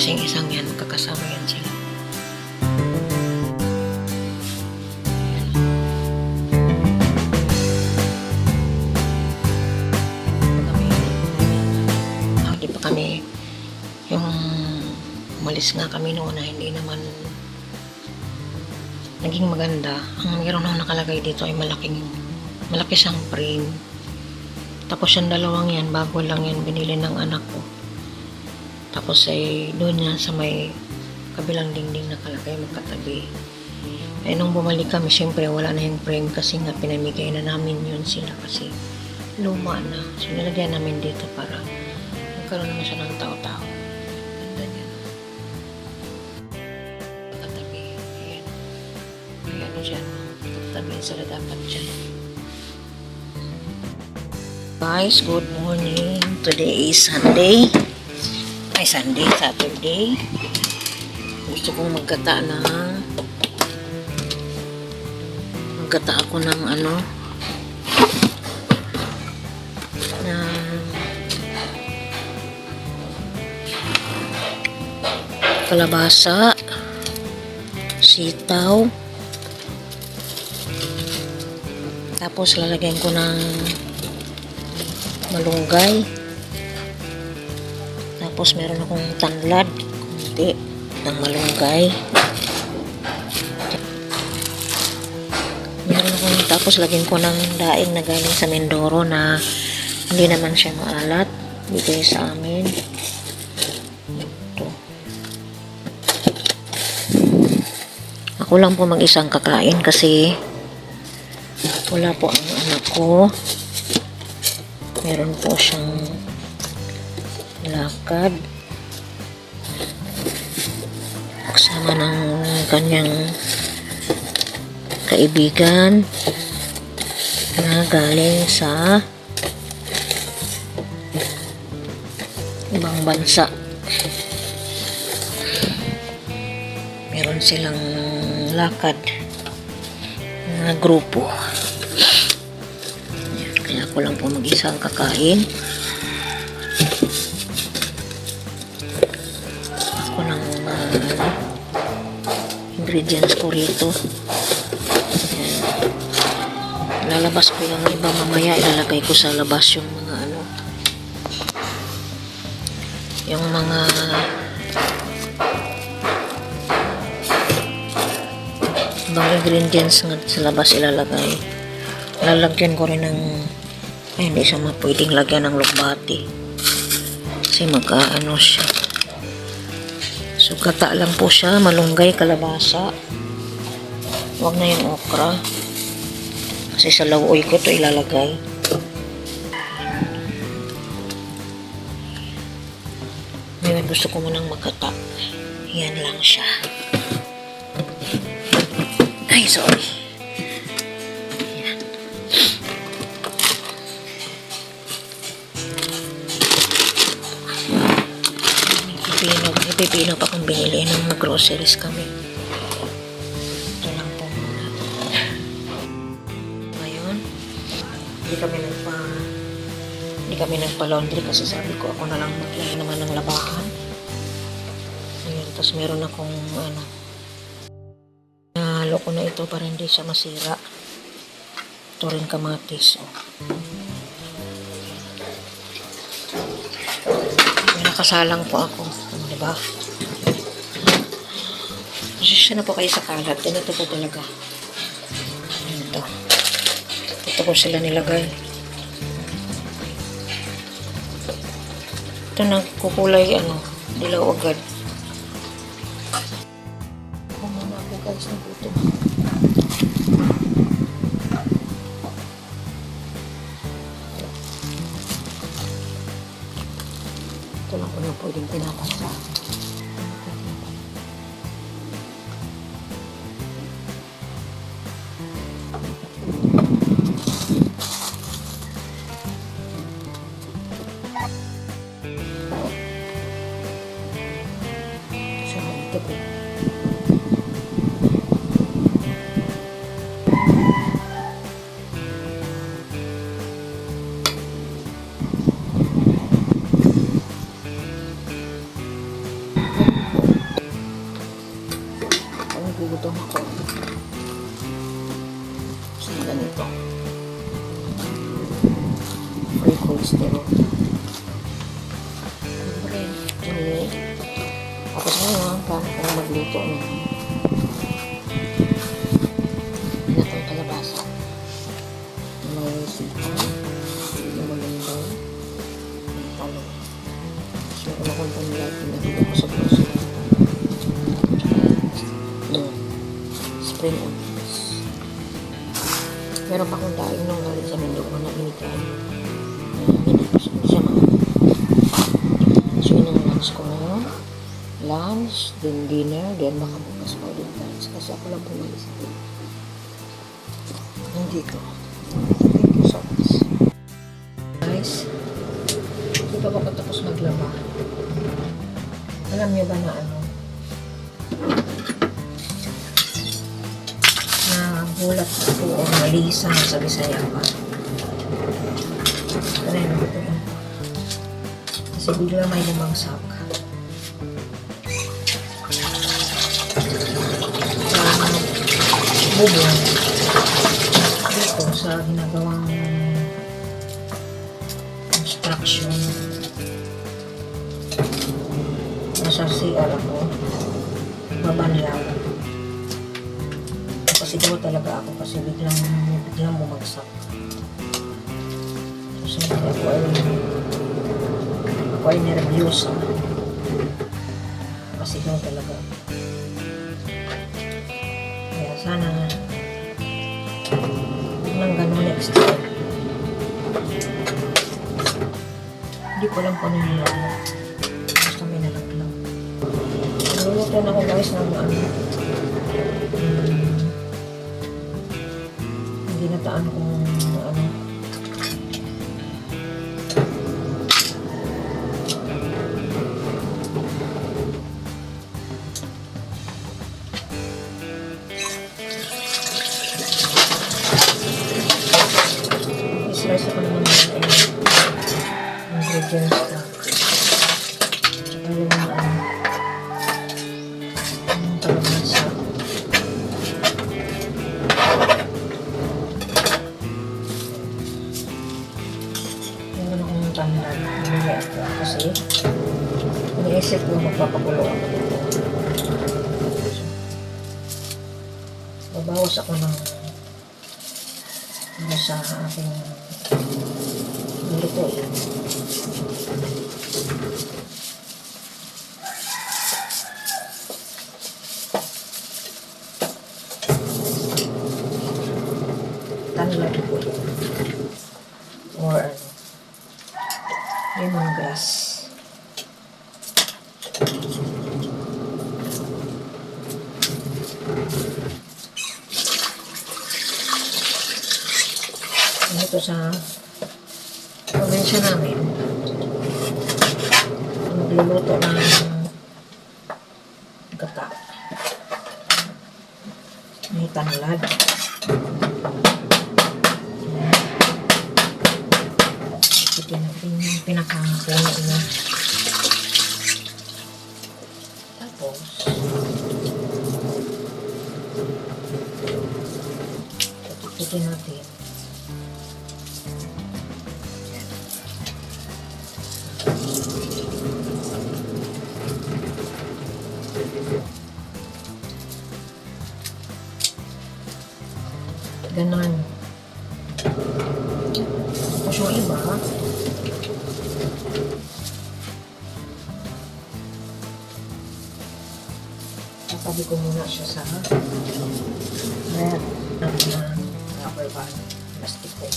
Kasi isang yan, magkakasama yan sila. Ah, di pa kami, yung umalis nga kami noon na hindi naman naging maganda. Ang meron na nakalagay dito ay malaking, malaki siyang frame. Tapos yung dalawang yan, bago lang yan, binili ng anak ko. Tapos ay doon yan sa may kabilang dingding nakalagay magkatabi. Eh nung bumalik kami, syempre wala na yung frame kasi nga pinamigay na namin yun sila kasi luma na. So nilagyan namin dito para magkaroon naman siya ng tao-tao. Ganda niya. Katabi. Ayan. Ayan dyan. Katabi sila dapat dyan. Guys, good morning. Today is Sunday. Ay, Sunday, Saturday. Gusto kong magkata ng magkata ako ng ano? Ng kalabasa sitaw. Tapos lalagyan ko ng malunggay tapos meron akong tanglad kunti ng malunggay. Meron akong tapos lagyan ko ng daing na galing sa Mindoro na hindi naman siya maalat. Bigay sa amin. Ito. Ako lang po mag-isang kakain kasi wala po ang anak ko. Meron po siyang lakad. Kasama ng kanyang kaibigan na galing sa ibang bansa. Meron silang lakad na grupo. Kaya ako lang po mag-isa kakain ingredients ko rito. Lalabas ko yung iba mamaya. Ilalagay ko sa labas yung mga ano. Yung mga ibang ingredients nga sa labas ilalagay. Lalagyan ko rin ng ay hindi siya mapwedeng lagyan ng lugbati. Kasi magkaano siya. so gata lang po siya malunggay kalabasa. Wag na yung okra. Kasi sa lawoy ko to ilalagay. Ngayon gusto ko munang magkata. Yan lang siya. Ay sorry pipino pa kung binili nung mag-groceries kami. Ito lang po muna. Ngayon, hindi kami nagpa hindi kami nagpa-laundry kasi sabi ko ako na lang maglagay naman ng labahan. Ayun, tapos meron akong ano, nahalo ko na ito para hindi siya masira. Ito rin kamatis. Oh. Nakasalang po ako. Ba? Pasensya na po kayo sa kalat. Ganito po talaga. Ito. Ito ko sila nilagay. Ito nagkukulay, ano, dilaw agad. Lunch, then dinner, then baka bukas pa ulit lunch. Kasi ako lang pumalis. Hindi ko. Thank you so much. Guys, hindi pa ako tapos maglaba. Alam niyo ba na ano? na gulat ako o nalisa sa Bisaya pa. Ano yun? Kasi bigla may lumangsak. Bubong. Dito sa ginagawang construction. Nasa CR ako. Babanlaw kasi daw talaga ako kasi biglang biglang bumagsak. So, ako ay ako ay nervyos kasi daw talaga kaya hindi ko alam kung ano nilala basta may nalaglag naluluto na ako guys ng ano. Mm, ginataan kong Islice ako ng ano, ingredients Ito sa probinsya namin. Nagluluto ng gata. May tanlad. May tanlad. Ganon. Tapos yung iba, Tatabi ko muna siya sa red ng uh, rubber band. Plastic ko.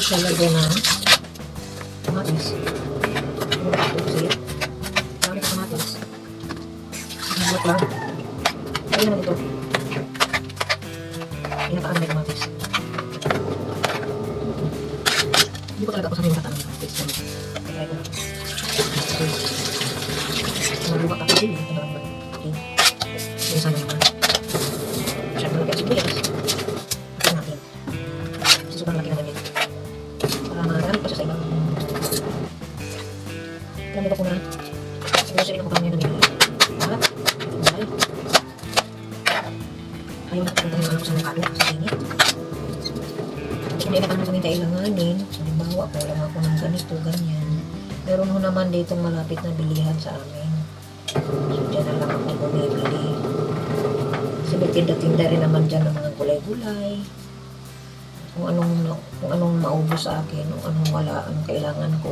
Ko siya lagyan ng kamatis. Ano? Gamit kamatis. Gamit lang. Ayun naman ito. Pinakaan may kamatis. Hindi ko talaga ako sanay kasi may tinda-tinda rin naman dyan ng mga gulay-gulay kung anong kung anong maubos sa akin, kung anong wala, anong kailangan ko.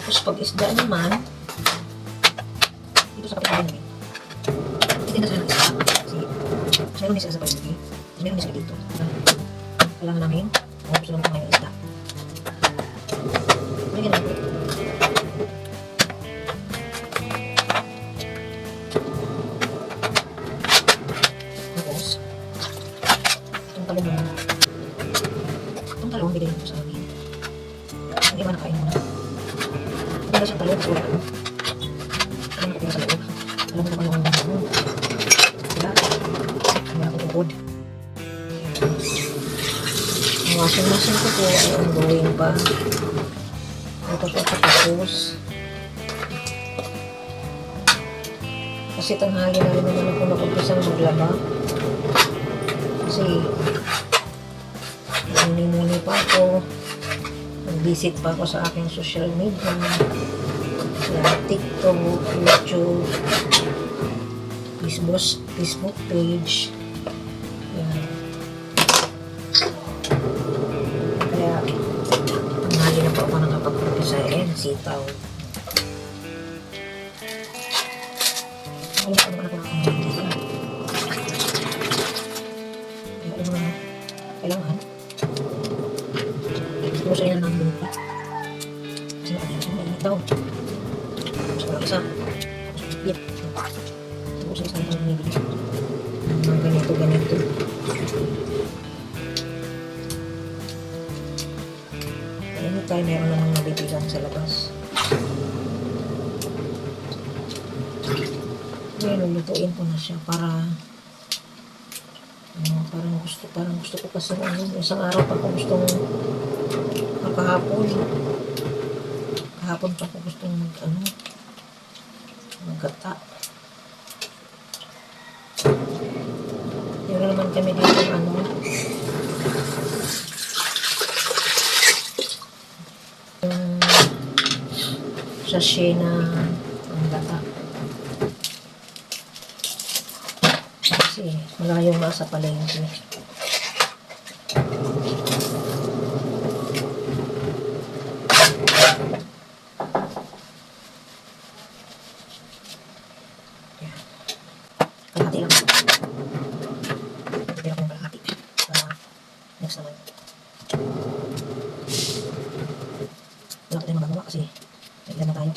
Tapos pag isda naman, dito sa kapitbahay namin, hindi na ng isda. Kasi meron sila sa paligid. Meron sila dito. Kailangan namin, Ito po tapos. Kasi tanghali na rin naman ako nag-umpisang maglaba. Kasi muni-muni pa ako. Nag-visit pa ako sa aking social media. Sa TikTok, YouTube, Facebook, Facebook page. Sitaw. Ko ako. Kaya ano na, kailangan. Siguro siya yan ang lupa. Kasi ko, mainit daw. Tapos wala isa. Bit. Yung bumibili. Mga ganito, ganito. Anytime meron nabibigan sa labas. Ngayon, lulutuin ko na siya para ano, parang gusto, parang gusto ko kasi ano, isang araw pa ako gustong makahapon. Kahapon pa ako gustong mag, ano, magkata. Meron naman kami dito ano, yung sachet na ang gata. Kasi malayo nga sa palengke. Yan. Kalahati lang. Bibili ako ng kalahati. Para next naman. Wala ko tayong magagawa kasi may ilan na tayo.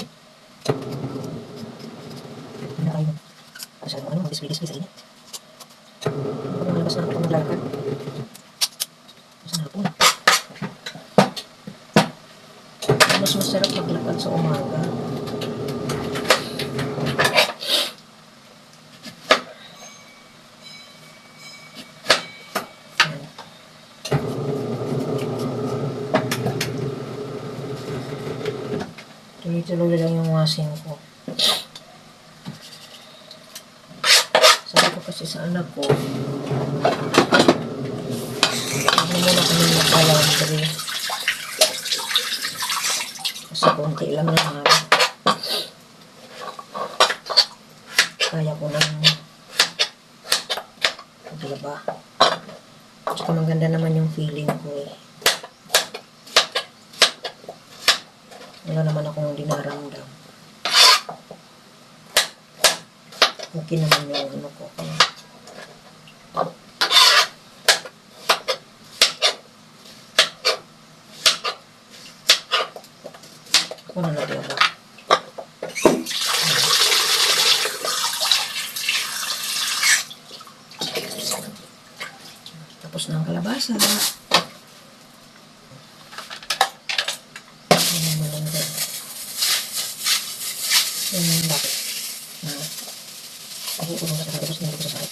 sa init. Lumalabas na ako maglakad. Mas hapon. Mas masarap maglakad sa umaga. Ayan. Tuloy-tuloy lang yung washing ko. Sabi ko kasi sa anak ko, ano muna kami mag-laundry. Kasi konti lang naman. Kaya ko nang maglaba. Tsaka maganda naman yung feeling ko eh. Wala naman akong dinaramdam. Okay naman yung ano ko. Kaya, Ako na naglaba. Tapos ang kalabasa. Yan ang malanda. Yan ang bakit. Na, ako ulong sa tapos hindi ko sa sakit.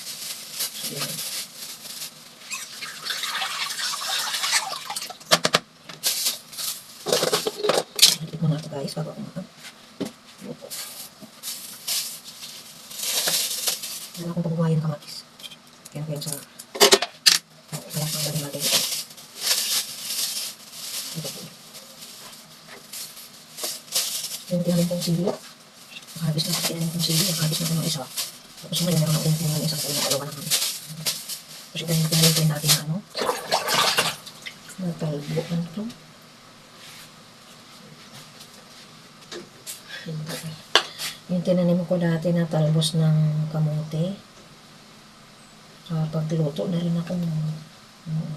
So, yun. Higit mo na ito guys bago ako makan. Luto. Wala akong pagbuhayan ng kamatis. Kaya ko yan sa kaya ang galing natin ito. Ito po. Sili. Nakahagis na tinalim kong sili. Nakahagis na ko ng isa. Tapos yung meron akong tinalim ng isang kaya dalawa na kami. Tapos ito yung ko natin na ano. Natalbo. Ano to? Hindi. Yung tinanim ko dati na talbos ng kamote. Sa pagluto na rin ako. Oo.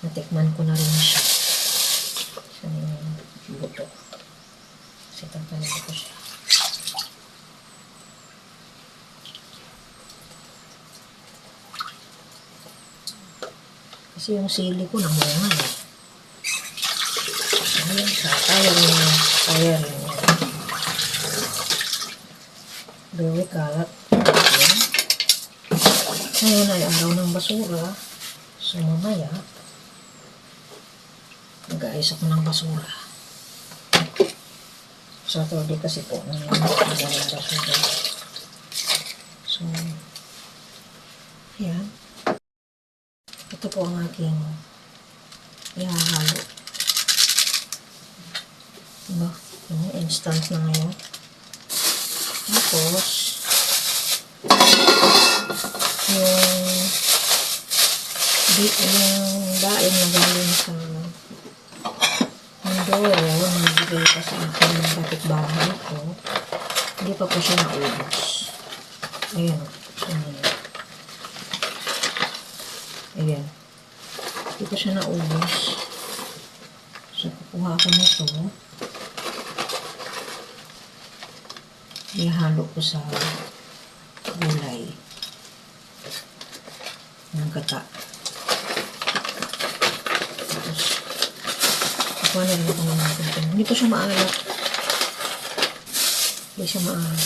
Natikman ko na rin siya. Na yung buto. Kasi tanggalin ko siya. Kasi yung sili ko namunga eh. Ayun siya. Kaya niya. Kaya niya. Very kalat. Ayan. Ngayon ay araw ng basura. So mamaya, mag-aayos ako ng basura. Saturday kasi po, nang mag ng basura. So, ayan. Ito po ang aking ihahalo. Diba? Yung instant na ngayon. Tapos, yung yung daing na galing sa Mindoro, nabigay pa sa akin ng kapitbahay ko. Hindi pa po siya naubos. Ayan. Ayan. Ayan. Hindi pa siya naubos. So, kukuha ko nito. Ihalo ko sa gulay ng gata. Tapos, kukuha na ako ng natin. Hindi pa siya maalat. Hindi siya maalat.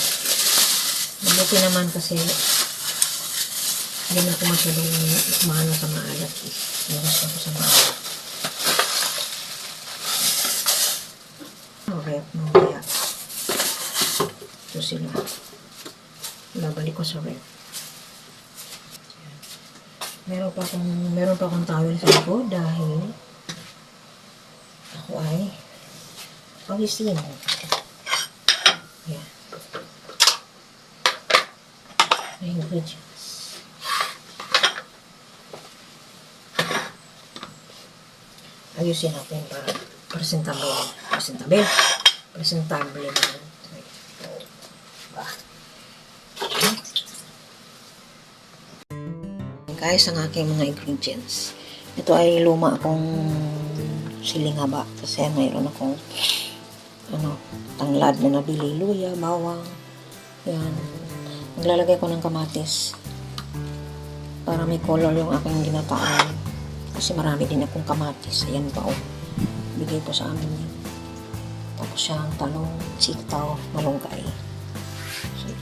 Mabuti naman kasi hindi na ako masyadong maano sa maalat. Eh. Iwas ako sa maalat. Rep, mamaya. Ito sila. Babalik ko sa rep. Meron pa akong, meron pa akong towel sa likod dahil ako ay pawisin. Yan. May ingredients. Ayusin natin para presentable. Presentable. Presentable naman. Guys, ang aking mga ingredients. Ito ay luma akong silingaba kasi mayroon akong ano, tanglad na nabili, luya, bawang, yan, Maglalagay ko ng kamatis. Para may color yung aking ginataan. Kasi marami din akong kamatis. Ayan pa oh. Bigay ko sa amin yan. Tapos siyang talong, sitaw, malunggay. So,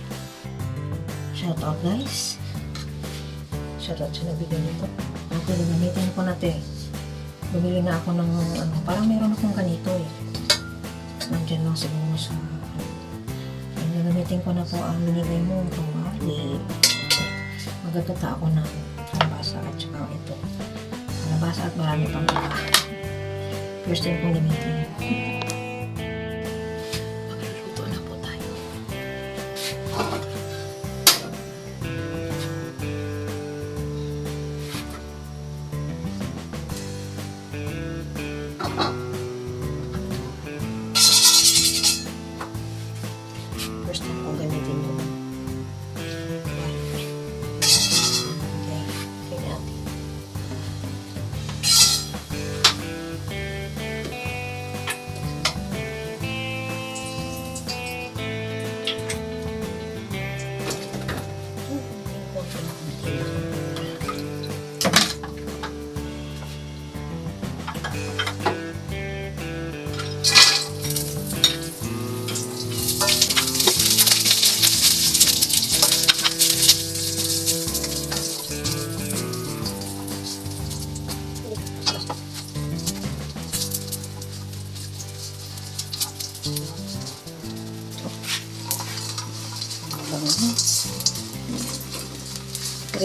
shout out guys. Shout out sa nabigyan nito. Okay, gamitin ko na to eh. Bumili na ako ng ano, parang meron akong ganito eh. Nandyan lang siguro ang gagamitin ko na po ang binigay mo tumali. Magagata ako ng kalabasa at saka ito. Kalabasa at marami pang iba. First time kong gamitin.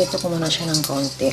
Prito ko muna siya ng konti.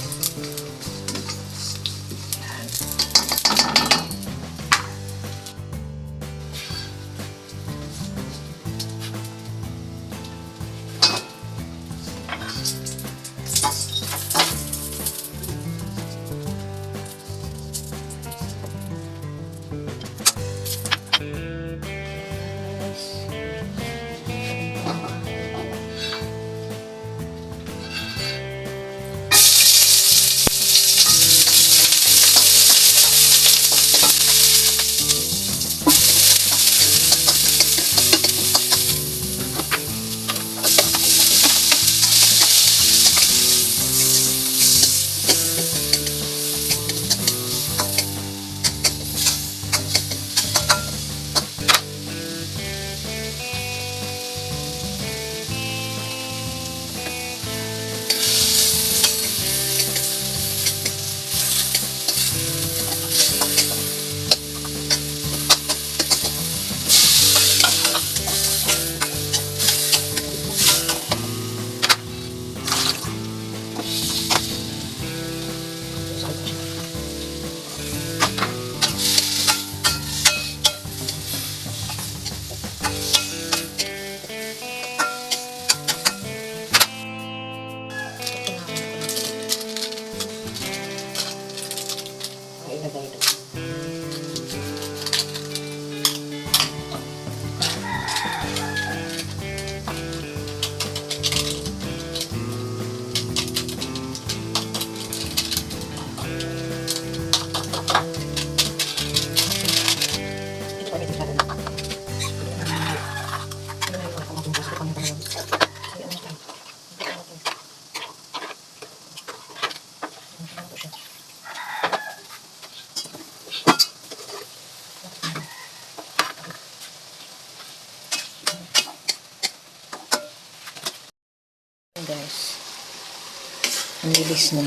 Bilis na.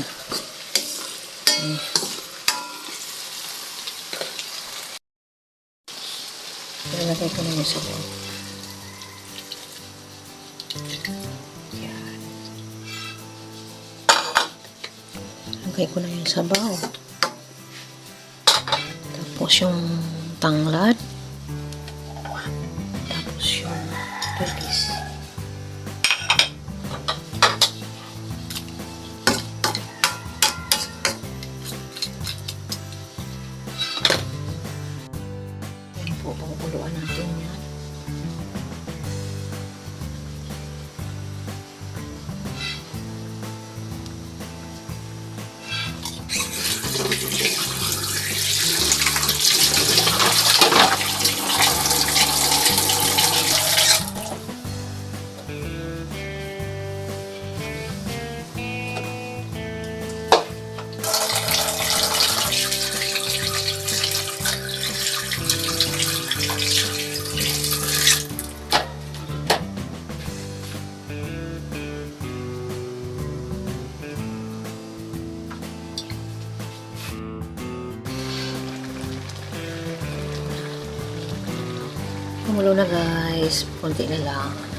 Hmm. Ilalagay ko na yung sabaw. Yan. Lagay ko na yung sabaw. Tapos yung tanglad. Kumulo na guys. Kunti na lang.